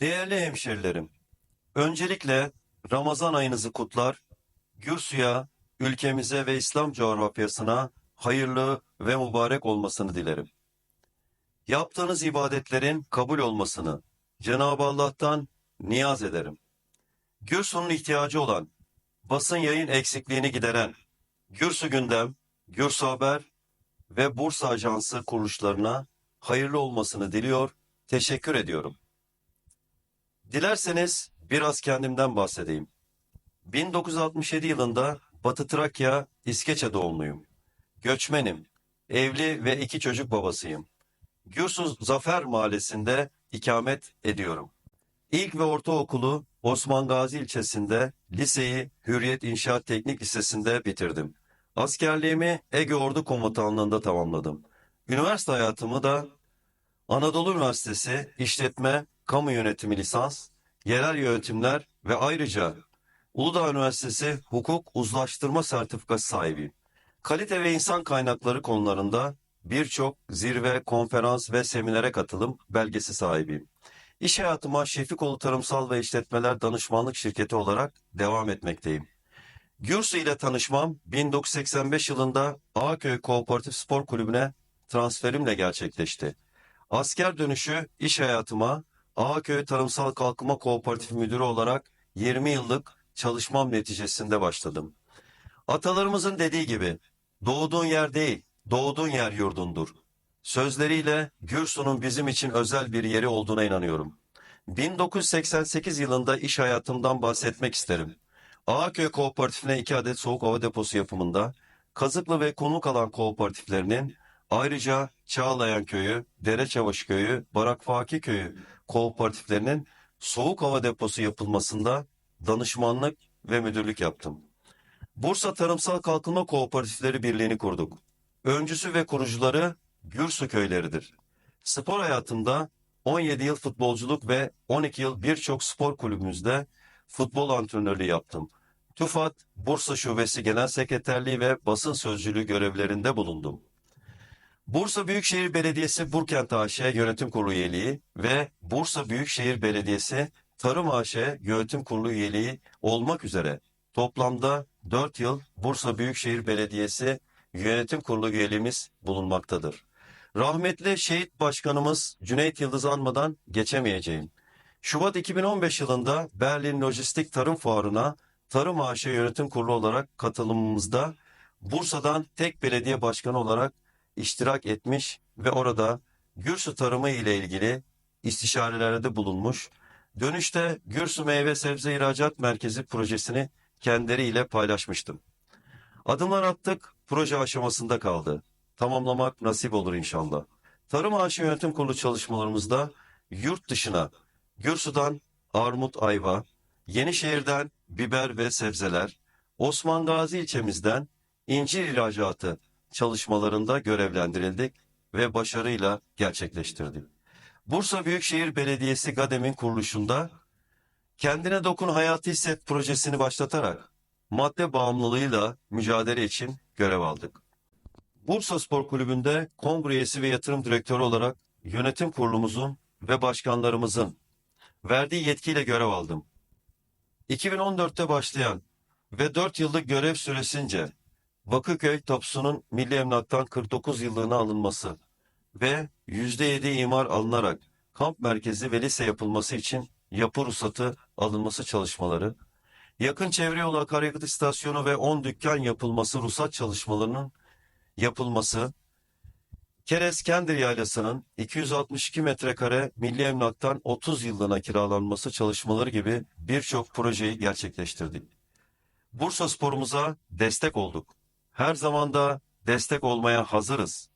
Değerli hemşerilerim, öncelikle Ramazan ayınızı kutlar, Gürsü'ye, ülkemize ve İslam coğrafyasına hayırlı ve mübarek olmasını dilerim. Yaptığınız ibadetlerin kabul olmasını Cenab-ı Allah'tan niyaz ederim. Gürsü'nün ihtiyacı olan, basın yayın eksikliğini gideren, Gürsü Gündem, Gürsü Haber ve Bursa Ajansı kuruluşlarına hayırlı olmasını diliyor, teşekkür ediyorum. Dilerseniz biraz kendimden bahsedeyim. 1967 yılında Batı Trakya, İskeçe doğumluyum. Göçmenim, evli ve iki çocuk babasıyım. Gürsuz Zafer Mahallesi'nde ikamet ediyorum. İlk ve ortaokulu Osman Gazi ilçesinde, liseyi Hürriyet İnşaat Teknik Lisesi'nde bitirdim. Askerliğimi Ege Ordu Komutanlığı'nda tamamladım. Üniversite hayatımı da Anadolu Üniversitesi İşletme, Kamu Yönetimi lisans, yerel yönetimler ve ayrıca Uludağ Üniversitesi Hukuk Uzlaştırma Sertifikası sahibiyim. Kalite ve insan kaynakları konularında birçok zirve, konferans ve seminere katılım belgesi sahibiyim. İş hayatıma Şefikoğlu Tarımsal ve İşletmeler Danışmanlık Şirketi olarak devam etmekteyim. Gürsü ile tanışmam 1985 yılında Ağaköy Kooperatif Spor Kulübü'ne transferimle gerçekleşti. Asker dönüşü iş hayatıma Ağaköy Tarımsal Kalkınma Kooperatif Müdürü olarak 20 yıllık çalışmam neticesinde başladım. Atalarımızın dediği gibi doğduğun yer değil, doğduğun yer yurdundur. Sözleriyle Gürsu'nun bizim için özel bir yeri olduğuna inanıyorum. 1988 yılında iş hayatımdan bahsetmek isterim. Ağaköy Kooperatifine iki adet soğuk hava deposu yapımında, Kazıklı ve Konuk alan kooperatiflerinin ayrıca Çağlayan Köyü, Dereçavaş Köyü, Barak Faki Köyü kooperatiflerinin soğuk hava deposu yapılmasında danışmanlık ve müdürlük yaptım. Bursa Tarımsal Kalkınma Kooperatifleri Birliği'ni kurduk. Öncüsü ve kurucuları Gürsü köyleridir. Spor hayatımda 17 yıl futbolculuk ve 12 yıl birçok spor kulübümüzde futbol antrenörlüğü yaptım. TÜFAD, Bursa Şubesi Genel Sekreterliği ve basın sözcülüğü görevlerinde bulundum. Bursa Büyükşehir Belediyesi Burkent AŞ Yönetim Kurulu üyeliği ve Bursa Büyükşehir Belediyesi Tarım AŞ Yönetim Kurulu üyeliği olmak üzere toplamda 4 yıl Bursa Büyükşehir Belediyesi Yönetim Kurulu üyeliğimiz bulunmaktadır. Rahmetli şehit başkanımız Cüneyt Yıldız anmadan geçemeyeceğim. Şubat 2015 yılında Berlin Lojistik Tarım Fuarı'na Tarım AŞ Yönetim Kurulu olarak katılımımızda Bursa'dan tek belediye başkanı olarak iştirak etmiş ve orada Gürsü tarımı ile ilgili istişarelerde bulunmuş. Dönüşte Gürsü Meyve Sebze İhracat Merkezi projesini kendileriyle paylaşmıştım. Adımlar attık, proje aşamasında kaldı. Tamamlamak nasip olur inşallah. Tarım Ağaçı Yönetim Kurulu çalışmalarımızda yurt dışına Gürsü'den armut ayva, Yenişehir'den biber ve sebzeler, Osman Gazi ilçemizden incir ihracatı çalışmalarında görevlendirildik ve başarıyla gerçekleştirdik. Bursa Büyükşehir Belediyesi GADEM'in kuruluşunda Kendine Dokun Hayatı Hisset projesini başlatarak madde bağımlılığıyla mücadele için görev aldık. Bursa Spor Kulübü'nde kongre üyesi ve yatırım direktörü olarak yönetim kurulumuzun ve başkanlarımızın verdiği yetkiyle görev aldım. 2014'te başlayan ve 4 yıllık görev süresince Bakırköy Tapsu'nun Milli Emlak'tan 49 yıllığına alınması ve %7 imar alınarak kamp merkezi ve lise yapılması için yapı ruhsatı alınması çalışmaları, yakın çevre yolu akaryakıt istasyonu ve 10 dükkan yapılması ruhsat çalışmalarının yapılması, Keres Kendir Yaylası'nın 262 metrekare milli emlaktan 30 yıllığına kiralanması çalışmaları gibi birçok projeyi gerçekleştirdik. Bursa sporumuza destek olduk. Her zaman da destek olmaya hazırız.